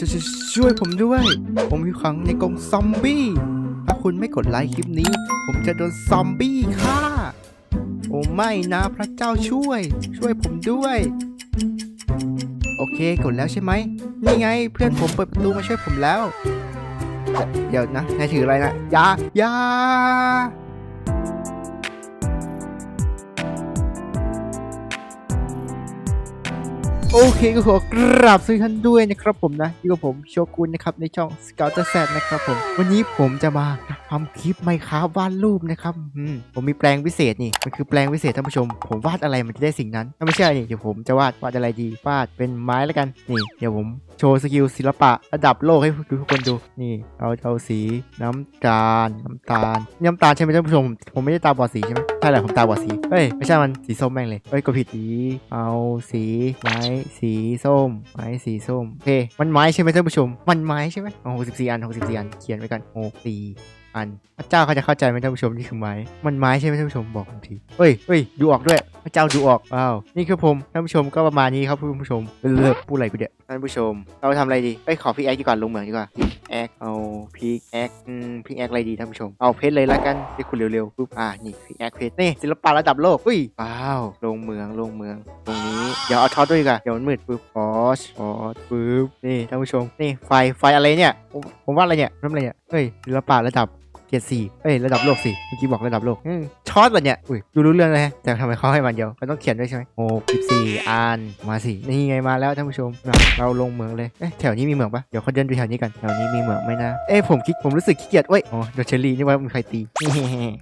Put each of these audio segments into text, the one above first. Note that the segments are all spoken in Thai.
จะช่วยผมด้วย ผมอยู่ขังในกรงซอมบี้ ถ้าคุณไม่กดไลค์คลิปนี้ ผมจะโดนซอมบี้ฆ่า โอ้ไม่นะพระเจ้าช่วย ช่วยผมด้วย โอเคกดแล้วใช่ไหม นี่ไงเพื่อนผมเปิดประตูมาช่วยผมแล้ว เดี๋ยวนะนายถืออะไรนะยายา โอเคก็ขอกราบสวัสดีท่านด้วยนะครับผมนะอยู่กับผมโชกุนนะครับในช่อง Scout แซดนะครับผมวันนี้ผมจะมาทำคลิปไมค้าวาดรูปนะครับอืมผมมีแปลงพิเศษนี่มันคือแปลงพิเศษท่านผู้ชม ผมวาดอะไรมันจะได้สิ่งนั้นถ้าไม่เชื่อนี่เดี๋ยวผมจะวาดวาดอะไรดีวาดเป็นไม้แล้วกันนี่เดี๋ยวผม โชว์สกิลศิลปะระดับโลกให้ทุกคนดู นี่เราจะเอาสีน้ำตาลน้ำตาลน้ำตาลใช่ไหมท่านผู้ชม ผมไม่ได้ตาบอดสีใช่ไหมใช่แหละผมตาบอดสีเฮ้ยไม่ใช่มันสีส้มแม่งเลยเฮ้ยก็ผิดสีเอาสีไม้สีส้ม ไม้สีส้มโอเคมันไม้ใช่ไหมท่านผู้ชม มันไม้ใช่ไหมโอ้หกสิบสี่อันหกสิบสี่อันเขียนไว้กันหกสี่ อันพระเจ้าเขาจะเข้าใจไหมท่านผู้ชมนี่คือไม้ มันไม้ใช่ไหมท่านผู้ชมบอกผมทีเฮ้ยเฮ้ยดูออกด้วย พระเจ้าดูออกว้าวนี่คือผมท่านผู้ชมก็ประมาณนี้ครับคุณผู้ชมเลิกพูดอะไรกูเดี๋ยวท่านผู้ชม เราทำอะไรดีไปขอพี่แอคดีกว่าลงเหมืองดีกว่าพี่แอคเอาพี่แอคอืมพี่แอคอะไรดีท่านผู้ชมเอาเพชรเลยละกันที่คุณเร็วๆปุ๊บอ่านี่พี่แอคเพชรนี่ศิลปะระดับโลกอุ้ยว้าวลงเมืองลงเมือง ตรงนี้เดี๋ยวเอาท็อตด้วยดีกว่าเดี๋ยวมันมืดปุ๊บพอชพอชปุ๊บนี่ท่านผู้ชมนี่ไฟไฟอะไรเนี่ยผมว่าอะไรเนี่ยน้ำอะไรเนี่ยเฮ้ยศิลปะระดับ เกียรติสี่เอ้ยระดับโลกสี่เมื่อกี้บอกระดับโลกช็อตเหรอเนี่ยอุ้ยดูรู้เรื่องเลยฮะแต่ทำไมเขาให้มันเดียวมันต้องเขียนด้วยใช่ไหมโอ้สิบสี่อันมาสินี่ไงมาแล้วท่านผู้ชมเราลงเหมืองเลยเอ๊ะแถวนี้มีเหมืองปะเดี๋ยวเขาเดินไปแถวนี้กันแถวนี้มีเหมืองไหมนะเอ๊ะผมคิดผมรู้สึกขี้เกียจเว้ยอ๋อเดี๋ยวเชอรี่นี่ว่ามีใครตี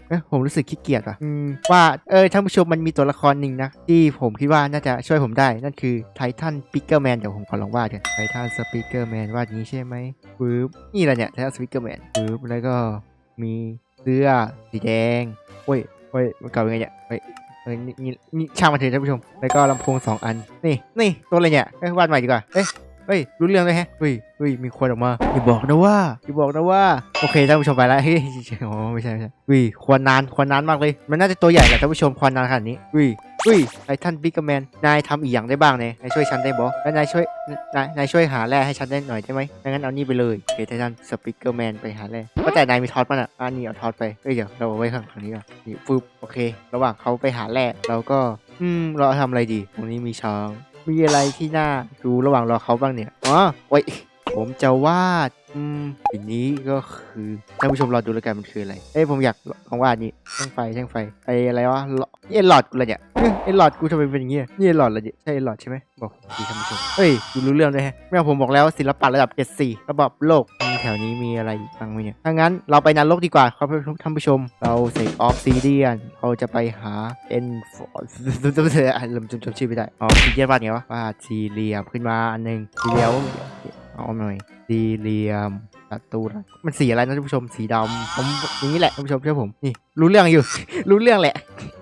เอ๊ะผมรู้สึกขี้เกียจว่ะอืมว่าเออท่านผู้ชมมันมีตัวละครหนึ่งนะที่ผมคิดว่าน่าจะช่วยผมได้นั่นคือไททันปิกเกอร์แมนเดี๋ยวผมขอลองวาดกันไททันสปิเกอร์แมนวาดอย่างนี้ใช่ไหมปึ๊บนี่แหละเนี่ยไททันสปิเกอร์แมนปึ๊บแล้วก็ มีเสื้อสีแดงโอ้ยโอ้ยมันเก่ายังไงเนี่ยเฮ้ยเฮ้ยนี่นี่นี่ช่างมันเถอะท่านผู้ชม แล้วก็ลำโพงสองอัน นี่นี่ตัวอะไรเนี่ยเอ้ยวาดใหม่ดีกว่าเอ้ยเฮ้ยรู้เรื่องเลยแฮะเฮ้ยเฮ้ยมีควันออกมาอย่าบอกนะว่าอย่าบอกนะว่าโอเคท่านผู้ชมไปแล้วเฮ้ยโอ้ไม่ใช่ไม่ใช่วิควันนานควันนานมากเลย มันน่าจะตัวใหญ่แหละท่านผู้ชมควันนานขนาดนี้เฮ้ย อ้ท่านบิ๊กแมนนายทำอีกอย่างได้บ้างเนี่ยนายช่วยฉันได้บอแล้วนายช่วยนายนายช่วยหาแร่ให้ฉันได้หน่อยได้ไหมไม่งั้นเอานี่ไปเลยโอเคไททันสปิเกอร์แมนไปหาแร่ก็แต่นายมีทอสป่ะน่ะอ่านี่เอาทอสไปเอ้ยเดี๋ยวเราเอาไว้ข้างข้างนี้ก่อนนี่ฟึบโอเค ระหว่างเขาไปหาแร่เราก็อืมเราทำอะไรดีตรงนี้มีช้างมีอะไรที่น่าดูระหว่างรอเขาบ้างเนี่ยอ๋อโอ้ยผมจะวาด อืมสิ่งนี้ก็คือท่านผู้ชมรอดูแล้วกันมันคืออะไร เอ้ยผมอยากลองวาดนี่ช่างไฟช่างไฟไออะไรวะหลอดนี่ไอหลอดกูเลยเนี่ยเอ้ยไอหลอดกูทำไมเป็นอย่างเงี้ยนี่ไอหลอดเลยใช่ไอหลอดใช่ไหมบอกผมทีท่านผู้ชมเฮ้ยดูรู้เรื่องด้วยฮะแม่ผมบอกแล้วศิลปะระดับ 74 ระดับโลกแถวนี้มีอะไรอีกบ้างไหมเนี่ยถ้างั้นเราไปนรกดีกว่าครับท่านผู้ชม เราเสกออฟซีเดียนเราจะไปหาเอ็นฟอร์ต้องเสียลืมจำชื่อไม่ได้ออฟซีเดียนวาดไงวะวาดสี่เหลี่ยมขึ้นมาอันหนึ่งเลี่ยม เอาหน่อยสี่เหลี่ยมประตูนะมันสีอะไรนะท่านผู้ชมสีดำผมอย่างนี้แหละท่านผู้ชมเชื่อผมนี่รู้เรื่องอยู่ รู้เรื่องแหละ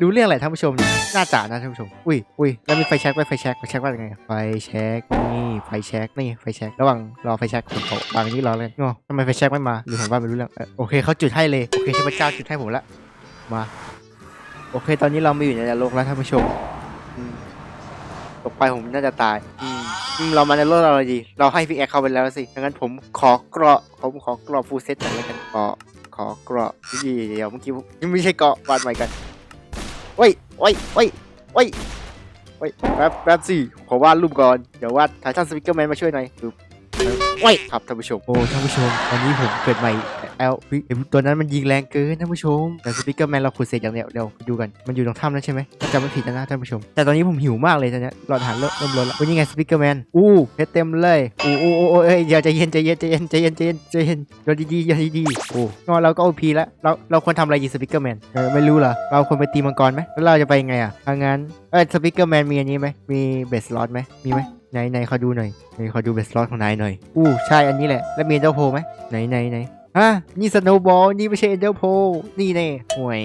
รู้เรื่องแหละท่านผู้ชมน่าจ่านะท่านผู้ชมอุ้ยอุ้ยแล้วมีไฟแช็กไว้ไฟแช็กไฟแช็กว่ายังไงไฟแช็กนี่ไฟแช็กนี่ไฟแช็กระหว่างรอไฟแช็กผมเขาวางนี้รอเลยอ๋อทำไมไฟแช็กไม่มาหรือผมว่าไม่รู้เรื่องโอเคเขาจุดให้เลยโอเคเทพเจ้าจุดให้ผมละมาโอเค ตอนนี้เราไมาอยู่ในนรกแล้วท่านผู้ชมตกไปผมน่าจะตายอืม เรามาในโลกเราเลยดี เราให้พี่แอคเข้าไปแล้วสิดังนั้นผมขอเกราะ ผมขอเกราะฟูเซตก่อนแล้วกันขอขอเกราะนี่เดี๋ยวเมื่อกี้ยังไม่ใช่เกราะวาดใหม่กันเว้ยเว้ยเว้ยเว้ยเว้ยแป๊บแป๊บสิขอวาดรูปก่อน เดี๋ยววาดไททันสปิเกอร์แมนมาช่วยหน่อยเว้ยครับท่านผู้ชมโอ้ท่านผู้ชมวันนี้ผมเกิดใหม่ แอลตัวนั้นมันยิงแรงเกินท่านผู้ชม แต่สปิเกอร์แมนเราขุดเสร็จอย่างเดียวเดี๋ยวไปดูกัน มันอยู่ตรงถ้ำแล้วใช่ไหมจำไม่ผิดนะท่านผู้ชม แต่ตอนนี้ผมหิวมากเลยตอนเนี้ยหลอดอาหารเริ่มเริ่มลดแล้ววันนี้ไงสปิเกอร์แมน อู้เพชรเต็มเลย อู้อู้อู้เอ้ยเดี๋ยวใจเย็นใจเย็นใจเย็นใจเย็นใจเย็นใจเย็นเดี๋ยวดีๆเดี๋ยวดีๆโอ้งอเราก็โอพีแล้ว เราเราควรทำอะไรดีสปิเกอร์แมนไม่รู้เหรอ เราควรไปตีมังกรไหมแล้วเราจะไปยังไงอะถ้างั้นเอ้ยสปิเกอร์แมนมีอันนี้ไหมมีเบสลอตไหมมีไหมไหนไหนขอดูหน่อยไหนขอดูเบสลอตของนายหน่อยอู้ใช่อันนี้แหละแล้วมีเอเดลโพไหมไหนไหนไหน ฮะนี่สโนว์บอลนี่ไม่ใช่เอเดลโพนี่แน่ห่วย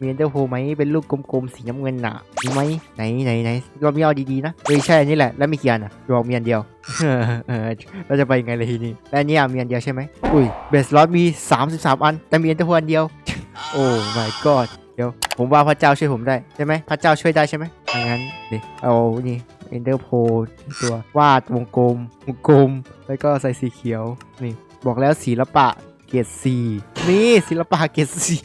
มีเอนเดลโพไหมเป็นลูกกลมๆสีน้ำเงินหนามีไหมไหนไหนไหนรอบนี้เอาดีๆนะเอ้ยใช่อันนี้แหละแล้วมีกี่อันอะบอกมีอันเดียวเราจะไปยังไงเลยทีนี้และอันนี้อะมีอันเดียวใช่ไหมอุ้ยเบสลอตมี 33 อัน แต่มีเอเดลโพอันเดียว โอ้ my god เดี๋ยวผมว่าพระเจ้าช่วยผมได้ใช่ไหมพระเจ้าช่วยได้ใช่ไหมถ้างั้นเดี๋ยวเอานี่เอนเดอร์โพตัววาดวงกลมวงกลม แล้วก็ใส่สีเขียวนี่บอกแล้วศิลปะ เกรดซีนี่ศิลปะเกรดซี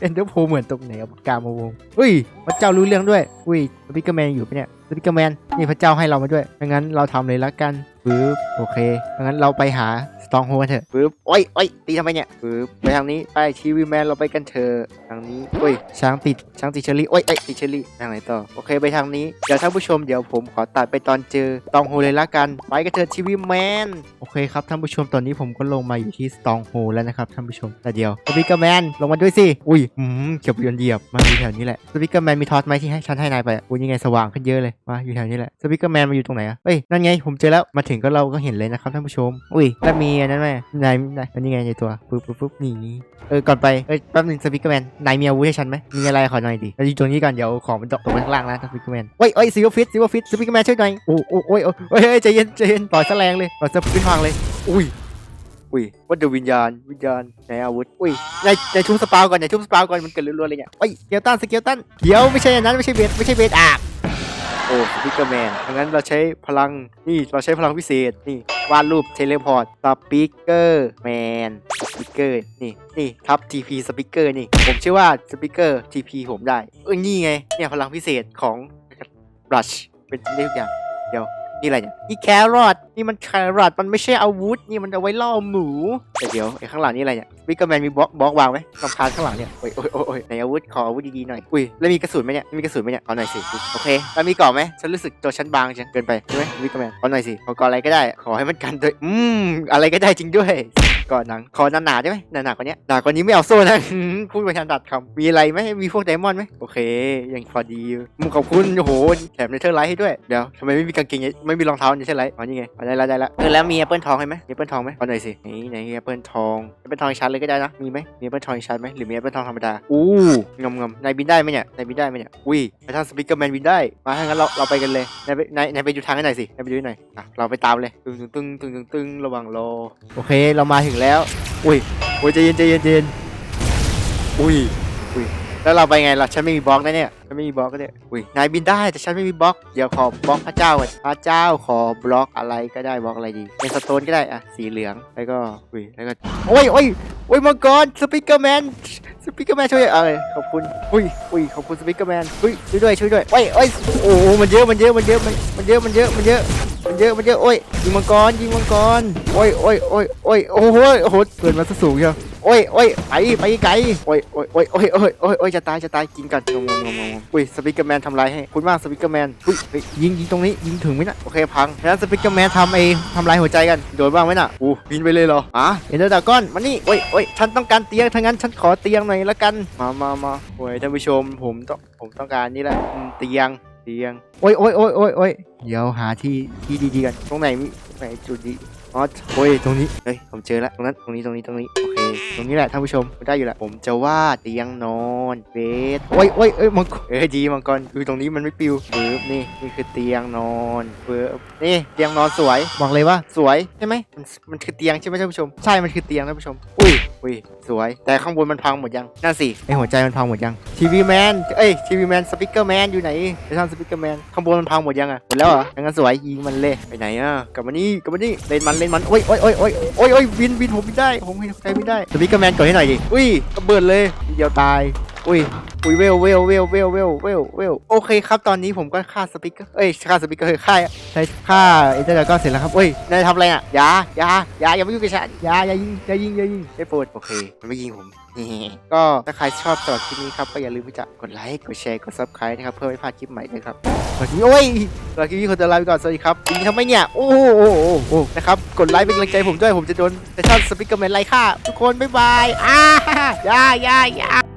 เอนเดอร์โพเหมือนตรงไหนเอาปากกามาวงอุ้ยพระเจ้ารู้เรื่องด้วย อุ้ยสปิกเกอร์แมนอยู่ปะเนี่ยสปิกเกอร์แมนนี่พระเจ้าให้เรามาด้วยดังนั้นเราทำเลยละกัน ปึ๊บโอเคดังนั้นเราไปหาสตองโฮกันเถอะปึ๊บโอ้ยโอ้ยตีทำไมเนี่ยปึ๊บไปทางนี้ไปชีวีแมนเราไปกันเถอะทางนี้อุ้ยช้างติดช้างติดเชอรี่โอ้ยไอ้ยติดเชอรี่ทางไหนต่อโอเคไปทางนี้เดี๋ยวท่านผู้ชมเดี๋ยวผมขอตัดไปตอนเจอสตองโฮเลยละกัน ไปกันเถอะชีวีแมนโอเคครับท่านผู้ชมตอนนี้ผมก็ลงมาอยู่ที่สตองโฮแล้วนะครับท่านผู้ชมแต่เดี๋ยวสปิกเกอร์แมนลงมาด้วยสิอุ้ยอืมเขียบยนต์เหยียบมาอยู่แถวนี้แหละสปิกเกอร์แมนมีทอสไหมที่ให้ฉันให้นายไปอะอุ้ยยังไงสว่างขึ้นเยอะเลยมาอยู่แถวนี้แหละสปิกเกอร์แมนมาอยู่ตรงไหนอะเอ้ยนั่นไงผมเจอแล้วมาถึึงก็เราก็เห็นเลยนะครับท่านผู้ชม อุ้ยแล้วมีอันนั้นไหมนายนายอันนี้ไงในตัวปุ๊บปุ๊บปุ๊บนี่นี่เออก่อนไปเอ้ยแป๊บนึงสปิกเกอร์แมนนายมีอาวุธให้ฉันไหมมีอะไรขอหน่อยดิเราอยู่ตรงนี้ก่อนเดี๋ยวของมันตกตกไปข้างล่างนะสปิกเกอร์แมนเฮ้ยเฮ้ยซิลฟิตซิลฟิตสปิกเกอร์แมนช่วยหน่อยโอ้โอ้โอ้ยโอ้ยใจเย็นใจเย็นต่อยแสลงเลยต่อยสปินพังเลย อุ้ยอุ้ยวัดเดวิญญาณวิญญาณในอาวุธอุ้ยในในชุบสปาวก่อนในชุบสปาวก่อนมันเกิดรัวๆเลยเนี่ยเฮ้ยสเกลตันสเกลตันเดี๋ยวไม่ใช่อันนั้นไม่ใช่เบสไม่ใช่เบสอะ อ้สปิกเกอร์แมนงั้นเราใช้พลังนี่เราใช้พลังพิเศษนี่วาดรูปเทเลพอร์ตสปิกเกอร์แมนสปิกเกอร์นี่นี่ทับ TP สปิกเกอร์นี่ ผมเชื่อว่าสปิกเกอร์ TP ผมได้เออนี่ไงเนี่ยพลังพิเศษของบลัชเป็นได้ทุกอย่างเดี๋ยวนี่อะไรเนี่ยนี่แครอทนี่มันแครอทมันไม่ใช่อาวุธ นี่มันเอาไว้ล่อหมูแต่เดี๋ยวไอ้ข้างหลังนี่อะไรเนี่ยวิกเกอร์แมนมีบล็อกบล็อกวางไหมลำคาญข้างหลังเนี่ยโอ้ยโอ้ยโอ้ยในอาวุธขออาวุธดีๆหน่อยอุ้ยแล้วมีกระสุนไหมเนี่ยมีกระสุนไหมเนี่ยเอาหน่อยสิโอเคแล้วมีเกราะไหมฉันรู้สึกตัวฉันบางจังเกินไปใช่ไหมวิกเกอร์แมนเอาหน่อยสิขอเกราะอะไรก็ได้ ขอให้มันกันด้วยอืมอะไรก็ได้จริงด้วยก่อนหนังขอหนาๆได้ไหมหนาๆกว่านี้หนากว่านี้ไม่เอาโซ่นะพูดไปทันดัดคำมีอะไรไหมมีพวกไดมอนด์ไหมโอเค ยังพอดีมุขอบคุณโอ้โหแถมในเทอร์ไลท์ให้ด้วยเดี๋ยวทำไมไม่มีกางเกงไม่มีรองเท้าในเทอร์ไลท์อ๋อนี่ไงเอาได้ละได้ละเออแล้วมีแอปเปิลทองให้ไหมมีแอปเปิลทองไหมเอาหน่อยสินี่ไหนแอปเปิลทองแอปเปิลทองอีกชั้นเลยก็ได้นะมีไหมมีแอปเปิลทองอีกชั้นไหมหรือมีแอปเปิลทองธรรมดาอู้งำงำนายบินได้ไหมเนี่ยนายบินได้ไหมเนี่ยอุ้ยไปทางสปิกเกอร์แมนบินได้มาถ้างั้นเราเราไปกันเลยนายไปนายนายไปดูทางให้หน่อยสินายไปดูให้หน่อยอะเราไปตามเลยตึงตึงตึงตึงตึงระวังรอโอเคเรามาถึงแล้ว อุ้ยอุ้ยใจเย็นใจเย็นใจเย็นอุ้ยอุ้ย แล้วเราไปไงล่ะฉันไม่มีบล็อกนะเนี่ยฉันไม่มีบล็อกก็เนี่ยอุ้ยนายบินได้แต่ฉันไม่มีบล็อกเดี๋ยวขอบล็อกพระเจ้าก่อนพระเจ้าขอบล็อกอะไรก็ได้บล็อกอะไรดีเป็นสโตนก็ได้อะสีเหลืองแล้วก็อุ้ยแล้วก็โอ้ยโอ้ยโอ้ยมังกรสปิกเกอร์แมนสปิกเกอร์แมนช่วยเออขอบคุณอุ้ยอุ้ยขอบคุณสปิกเกอร์แมนอุ้ยช่วยด้วยช่วยด้วยโอ้ยโอ้ยโอ้มันเยอะมันเยอะมันเยอะมันมันเยอะมันเยอะมันเยอะมันเยอะมันเยอะโอ้ยยิงมังกรยิงมังกรโอ้ยโอ้ยโอ้ยโอ้ยโอ้โหโอ้โหเกิดมาสูงเชียว โอ้ยโอ้ยไปไปไกลโอ้ยโอ้ยโอ้ยโอ้ยโอ้ยโอ้ยโอ้ยจะตายจะตายกินกันงงงงงอุ้ยสปิกเกอร์แมนทำลายให้คุณมากสปิกเกอร์แมนอุ้ยเฮ้ยยิงยิงตรงนี้ยิงถึงไหมน่ะโอเคพังแล้วสปิกเกอร์แมนทำไอ้ทำลายหัวใจกันโดนบ้างไหมน่ะอู้บินไปเลยเหรออะเอ็นเดอร์ดากอนมานี่โอ้ยโอ้ยฉันต้องการเตียงถ้างั้นฉันขอเตียงหน่อยละกันมามามาโอ้ยท่านผู้ชมผมต้องผมต้องการนี่แหละเตียงเตียงโอ้ยโอ้ยโอ้ยโอ้ยโอ้ยเดี๋ยวหาที่ที่ดีๆกันตรงไหนมีไหนจุดดี อ๋อโอ้ยตรงนี้เฮ้ยผมเจอแล้วตรงนั้นตรงนี้ตรงนี้ตรงนี้โอเคตรงนี้แหละท่านผู้ชมได้อยู่แหละผมจะวาดเตียงนอนเบสโอ้ยโอ้ยเอ้ยมังกรเอ้ยดีมังกรคือตรงนี้มันไม่ปิวเบิร์บนี่นี่คือเตียงนอนเบิร์บนี่เตียงนอนสวยบอกเลยว่าสวยใช่ไหมมันมันคือเตียงใช่ไหมท่านผู้ชม ใช่มันคือเตียงท่านผู้ชมอุ้ย อุ้ยสวย แต่ข้างบนมันพังหมดยังนั่นสิไอหัวใจมันพังหมดยังทีวีแมนเอ้ยทีวีแมนสปิเกอร์แมนอยู่ไหนไปทำสปิเกอร์แมนข้างบนมันพังหมดยังอะหมดแล้วเหรองั้นสวยยิงมันเลยไปไหนอะกลับมานี่กลับมานี่เล่นมันเล่นมันโอ้ยโอ้ยโอ้ยโอ้ยโอ้ยโอ้ยบินบินผมบินได้ผมบินใจบินได้สปิเกอร์แมนกดให้หน่อยดิอุ้ยระเบิดเลยทีเดียวตาย อุ้ย อุ้ยเวลเวลเวลเวลเวลเวลเวลโอเคครับตอนนี้ผมก็ฆ่าสปิเกอร์เอ้ยฆ่าสปิกเกอร์ฆ่าใช้ฆ่าเอเจนต์ก็เสร็จแล้วครับเอ้ยนายทำอะไรอะยายายาอย่ามายุ่งกับฉันยาอย่ายิงอย่ายิงอย่ายิงได้โปรดโอเคมันไม่ยิงผมก็ถ้าใครชอบตลอดคลิปนี้ครับก็อย่าลืมที่จะกดไลค์กดแชร์กด subscribe นะครับเพื่อไม่พลาดคลิปใหม่ด้วยครับสวัสดีโอ้ยสำหรับคลิปนี้คนจะลาไปก่อนสวัสดีครับยิงทำไมเนี่ยโอ้โหโอ้โหโอ้นะครับกดไลค์เป็นกำลังใจผมด้วยผมจะโดนแต่ชอบสปิกเกอร์แมนไล่ฆ่าทุกคนบ๊ายบายอ่ายายายา